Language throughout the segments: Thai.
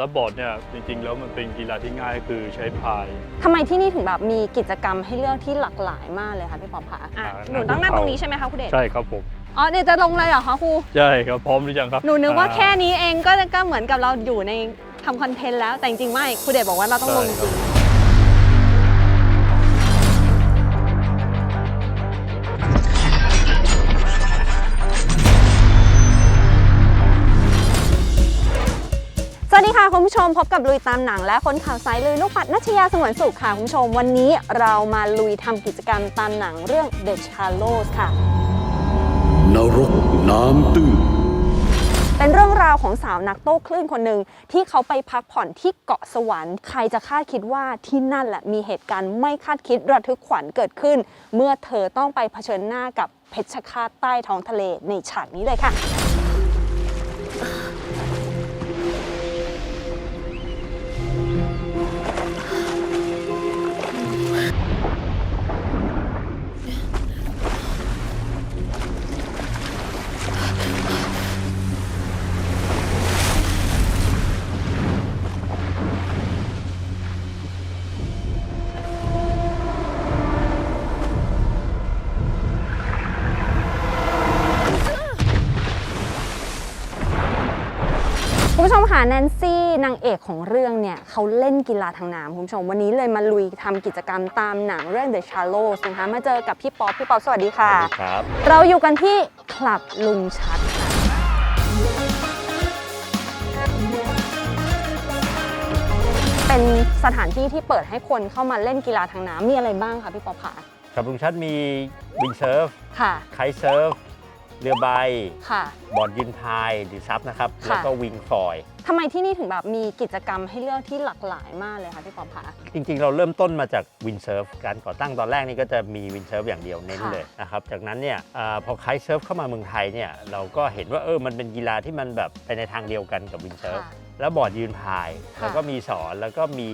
ซับบอร์ดเนี่ยจริงๆ แล้วมันเป็นกีฬาที่ง่ายคือใช้พาย ทำไมที่นี่ถึงแบบมีกิจกรรมให้เลือกที่หลากหลายมากเลยคะพี่ป๊อปคะอะอ่า หนูต้องนั่งตรงนี้ใช่ไหมคะคุณเดชใช่ครับผมอ๋อเนี่ยจะลงเลยเหรอคะครู ใช่ครับพร้อมหรือยังครับหนูนึกว่าอ่แค่นี้เองก็ก็เหมือนกับเราอยู่ในทำคอนเทนต์แล้วแต่จริงๆไม่ครูเดชบอกว่าเราต้องลงจใช่ริง วัสดีค่ะคุณผู้ชมพบกับลุยตามหนัง และคนข่าวสายลุยลูกปัดนัชยาสงวนสุขค่ะคุณผู้ชมวันนี้เรามาลุยทำกิจกรรมตามหนังเรื่อง The Shallows ค่ะ นรกน้ำตื้นเป็นเรื่องราวของสาวนักโต้คลื่นคนหนึ่งที่เขาไปพักผ่อนที่เกาะสวรรค์ใครจะคาดคิดว่าที่นั่นแหละมีเหตุการณ์ไม่คาดคิดระทึกขวัญเกิดขึ้น เมื่อเธอต้องไปเผชิญหน้ากับเพชฌฆาตใต้ท้องทะเลในฉากนี้เลยค่ะ คุณผู้ชมค่ะแนนซี่นางเอกของเรื่องเนี่ยเขาเล่นกีฬาทางน้ำคุณผู้ชมวันนี้เลยมาลุยทำกิจกรรมตามหนังเรื่อง The Shallows นะคะมาเจอกับพี่ป๊อปพี่ป๊อปสวัสดีค่ะ ครับ เราอยู่กันที่คลับลุงชัดค่ะเป็นสถานที่ที่เปิดให้คนเข้ามาเล่นกีฬาทางน้ำมีอะไรบ้างคะพี่ป๊อปคะครับลุงชัดมีวิงเซิร์ฟค่ะ ไคท์เซิร์ฟ เรือใบ ค่ะบอร์ดยืนพายหรือซับนะครับค่ะแล้วก็วิงฟอย ทำไมที่นี่ถึงแบบมีกิจกรรมให้เลือกที่หลากหลายมากเลยคะพี่ป๊อปคะ จริงๆ เราเริ่มต้นมาจากวินเซิร์ฟ การก่อตั้งตอนแรกนี่ก็จะมีวินเซิร์ฟอย่างเดียวเน้นค่ะเลยนะครับ จากนั้นเนี่ยอาพอไคท์เซิร์ฟเข้ามาเมืองไทยเนี่ยเราก็เห็นว่าเออมันเป็นกีฬาที่มันแบบไปในทางเดียวกันกับวินเซิร์ฟ ค่ะแล้วบอร์ดยืนพาย ค่ะแล้วก็มีสอนแล้วก็มี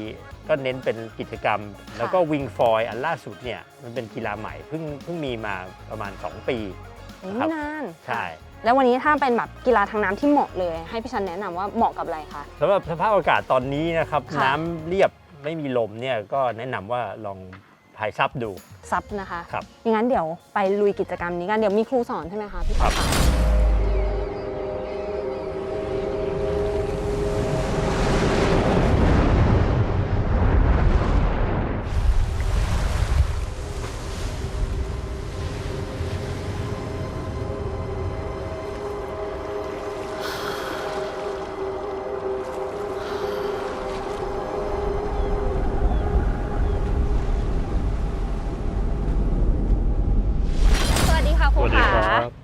ก็เน้นเป็นกิจกรรม แล้วก็วิงฟอยอันล่าสุดเนี่ยมันเป็นกีฬาใหม่เพิ่งเพิ่งมีมาประมาณ 2 ปีโอ้ ครับไม่นานใช่ แล้ววันนี้ถ้าเป็นแบบกีฬาทางน้ำที่เหมาะเลย ให้พี่ชันแนะนำว่าเหมาะกับอะไรคะ สำหรับสภาพอากาศตอนนี้นะครับ ค่ะ น้ำเรียบไม่มีลมเนี่ยก็แนะนำว่าลองพายซับดูซับนะคะ ครับ อย่างนั้นเดี๋ยวไปลุยกิจกรรมนี้กัน เดี๋ยวมีครูสอนใช่ไหมคะพี่ป๊อปครับคะ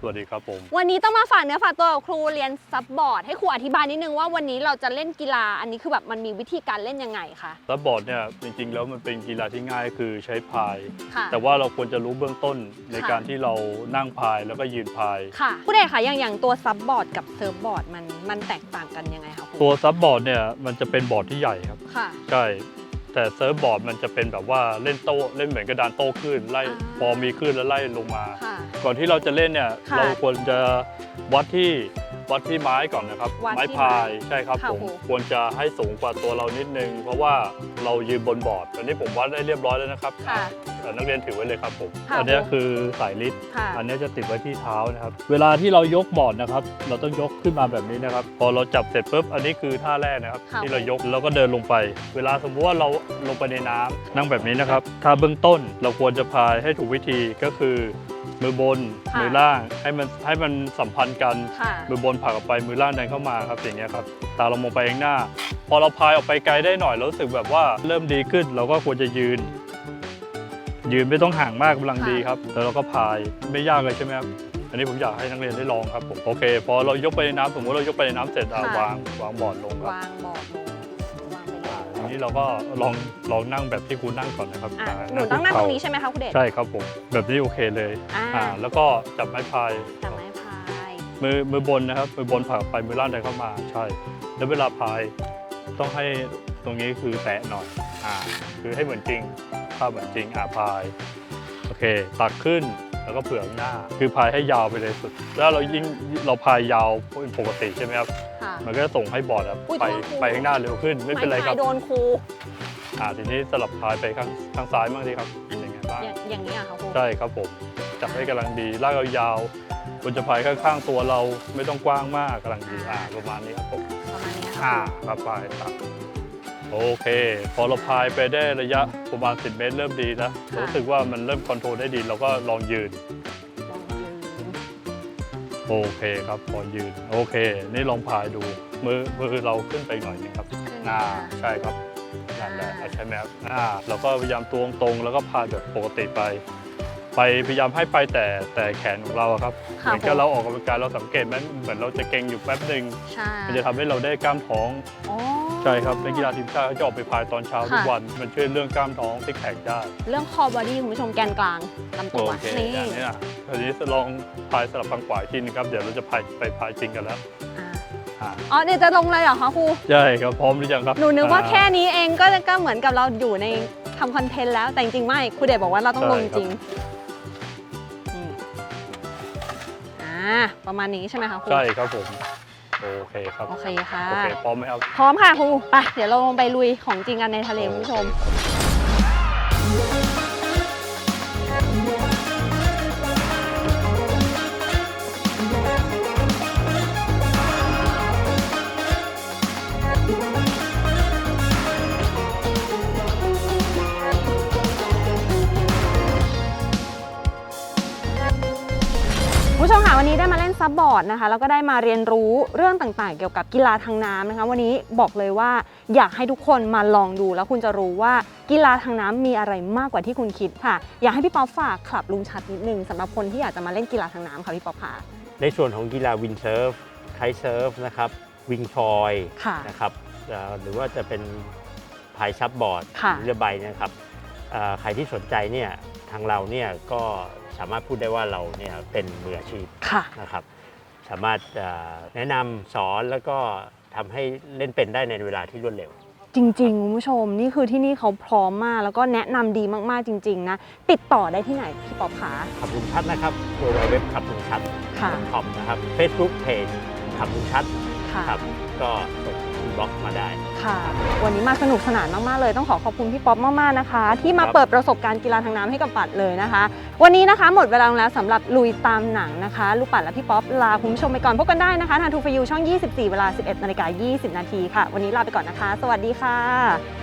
วัสดีครับผม วันนี้ต้องมาฝากเนื้อฝากตัวกับครูเรียนซับบอร์ดให้ครูอธิบายนิดนึงว่าวันนี้เราจะเล่นกีฬาอันนี้คือแบบมันมีวิธีการเล่นยังไงคะซับบอร์ดเนี่ยจริงๆ แล้วมันเป็นกีฬาที่ง่ายคือใช้พาย ค่ะ แต่ว่าเราควรจะรู้เบื้องต้นในค่ะ การที่เรานั่งพายแล้วก็ยืนพาย ค่ะผู้เดชค่ะอย่างอย่างตัวซับบอร์ดกับเซิร์ฟบอร์ดมันมันแตกต่างกันยังไงคะครูตัวซับบอร์ดเนี่ยมันจะเป็นบอร์ดที่ใหญ่ครับ ค่ะ ใช่ แต่เซิร์ฟบอร์ดมันจะเป็นแบบว่าเล่นโต้เล่นเหมือนกระดานโต้ขึ้นไล่อ่าพอมีขึ้นแล้วไล่ลงมา ค่ะ ก่อนที่เราจะเล่นเนี่ยค่ะ เราควรจะวัดที่ วัดที่ไม้ก่อนนะครับ วัดที่ไม้พายใช่ครับค่ะผมครูควรจะให้สูงกว่าตัวเรานิดนึง เพราะว่าเรายืนบนบอร์ดอันนี้ผมวัดได้เรียบร้อยแล้วนะครับค่ะ เอ่อนักเรียนถือไว้เลยครับผมค่ะ อันเนี้ยครูคือสายลิดค่ะ อันเนี้ยจะติดไว้ที่เท้านะครับ เวลาที่เรายกบอร์ดนะครับ เราต้องยกขึ้นมาแบบนี้นะครับ พอเราจับเสร็จปุ๊บอันนี้คือท่าแรกนะครับ ค่ะ ที่เรายกแล้วก็เดินลงไป เวลาสมมติว่าเราลงไปในน้ำนั่งแบบนี้นะครับถ้าเบื้องต้นเราควรจะพายให้ถูกวิธีก็คือ มือบนค่ะมือล่างให้มันให้มันสัมพันธ์กันค่ะมือบนผลักออกไปมือล่างดันเข้ามาครับอย่างเงี้ยครับตาเรามองไปข้างหน้า พอเราพายออกไปไกลได้หน่อยเรารู้สึกแบบว่าเริ่มดีขึ้น เราก็ควรจะยืน ยืนไม่ต้องห่างมากกำลังดีครับแล้วเราก็พายไม่ยากเลยใช่ไหมครับอันนี้ผมอยากให้นักเรียนได้ลองครับผมโอเค พอเรายกไปในน้ำสมมติเรายกไปในน้ำเสร็จอะค่ะวางวางบอร์ดลงครับวางบอร์ดลง นี้เราก็ลองลองนั่งแบบที่ครูนั่งก่อนนะครับอะาหนูต้องนั่งคุตกรงเข่านี้ใช่ไหมคะคุณเดช ใช่ครับผมแบบนี้โอเคเลยอ่าอ่า แล้วก็จับไม้พายจับไม้พายมือมือบนนะครับมือบนผลักไปมือล่างดันเข้ามาใช่ แล้วเวลาพายต้องให้ตรงนี้คือแตะหน่อยอ่าคือให้เหมือนจริงภาพเหมือนจริงอ่าพายโอเค ตักขึ้นแล้วก็เผื่อข้างหน้า คือพายให้ยาวไปเลยสุด แล้วเรายิ่งเราพายยาวเป็นปกติใช่ไหมครับค่ะ มมันก็จะส่งให้บอร์ดอะอุ๊ยไปโทษครู ไปข้างหน้าเร็วขึ้นไม่เป็นไรครับไม้พายโดนครูอ่าทีนี้สลับพายไปข้างข้างซ้ายบ้างดีครับเป็นยังไงบ้างอย่างอย่างนี้อะค่ะครูใช่ครับผมจับให้กำลังดีลากยาวๆควรจะพายข้างๆตัวเราไม่ต้องกว้างมากกำลังดีอ่าประมาณนี้ครับผม ประมาณนี้อ่าค่ะครับพายครับโอเค พอเราพายไปได้ระยะประมาณ 10 เมตรเริ่มดีนะรู้สึกว่ามันเริ่มคอนโทรลได้ดีเราก็ลองยืน ครูลองยืน โอเคครับพอยืน โอเค นี่ลองพายดู มือมือเราขึ้นไปหน่อยหนึงครับขึ้นอ่ามาใช่ครับนั่นแหละใช่ไหมครับอ่าเราก็พยายามตัวตรงๆแล้วก็พายแบบปกติไป ไปพยายามให้ไปแต่แต่แขนของเราอะครับเหค่ะมือนกับเราออกกำลังกายเราสังเกตไหมเหมือนเราจะเก่งอยู่แป๊บหนึ่งใช่มันจะทำให้เราได้กล้ามท้องอ๋อ ใช่ครับนักกีฬาทีมชาติเขาจะออกไปพายตอนเช้าทุกค่ะ วัน มันช่วยเรื่องกล้ามท้องซิกแพคได้ เรื่องคอบอดี้คุณผู้ชมแกนกลางลำโอตัวเคนี่อย่างนี้นะทีนี้ลองพายสลับฝั่งขวาอีกทีนึงครับ เดี๋ยวเราจะพายไปพายจริงกันแล้วอ่าอ่าอ๋อเนี่ยจะลงเลยเหรอคะครู ใช่ครับพร้อมหรือยังครับหนูนึกว่าอ่แค่นี้เองก็ก็เหมือนกับเราอยู่ในทำคอนเทนต์แล้วแต่จริงๆไม่ครูเดชบอกว่าเราต้องลงจริง ประมาณนี้ใช่ไหมคะครู ใช่ครับผมโอเคครับโอเคค่ะ โอเคพร้อมไหมครับ พร้อมค่ะครูไปเดี๋ยวเราลงไปลุยของจริงกันในทะเลคุณผู้ชม ผู้ชมค่ะวันนี้ได้มาเล่นซับบอร์ดนะคะแล้วก็ได้มาเรียนรู้เรื่องต่างๆ เกี่ยวกับกีฬาทางน้ำนะคะ วันนี้บอกเลยว่าอยากให้ทุกคนมาลองดูแล้วคุณจะรู้ว่ากีฬาทางน้ำมีอะไรมากกว่าที่คุณคิดค่ะ อยากให้พี่ป๊อปฝากคลับลุงชัดนิดนึงสำหรับคนที่อยากจะมาเล่นกีฬาทางน้ำค่ะพี่ป๊อปค่ะในส่วนของกีฬาวินเซิร์ฟไคเซิร์ฟนะครับวิงฟอยค่ะนะครับเอ่อหรือว่าจะเป็นพายซับบอร์ดค่ะเรือใบเนะครับเอ่อ ใครที่สนใจเนี่ยทางเราเนี่ยก็สามารถพูดได้ว่าเราเนี่ยเป็นมืออาชีพค่ะ นะครับ สามารถเอ่อแนะนำสอนแล้วก็ทำให้เล่นเป็นได้ในเวลาที่รวดเร็ว จริงๆคุณผู้ชมนี่คือที่นี่เขาพร้อมมากแล้วก็แนะนำดีมากๆจริง ๆ นะ ติดต่อได้ที่ไหนพี่ป๊อปคะขับลุงชัดนะครับ www ขับลุงชัดค่ะ com นะครับ Facebook Page ขับลุงชัดค่ะ ครับก็ส่ง อินบ็อกซ์มาได้ ค่ะ วันนี้มาสนุกสนานมากๆเลย ต้องขอขอบคุณพี่ป๊อปมากๆนะคะ ที่มาครับ เปิดประสบการณ์กีฬาทางน้ำให้กับปัดเลยนะคะ วันนี้นะคะหมดเวลาลงแล้วสำหรับลุยตามหนังนะคะ ลูกปัดและพี่ป๊อปลาคุณผู้ชมไปก่อนพบกันได้นะคะทางทูฟยูช่อง 24 เวลา 11นาฬิกา20 นาทีค่ะ วันนี้ลาไปก่อนนะคะ สวัสดีค่ะ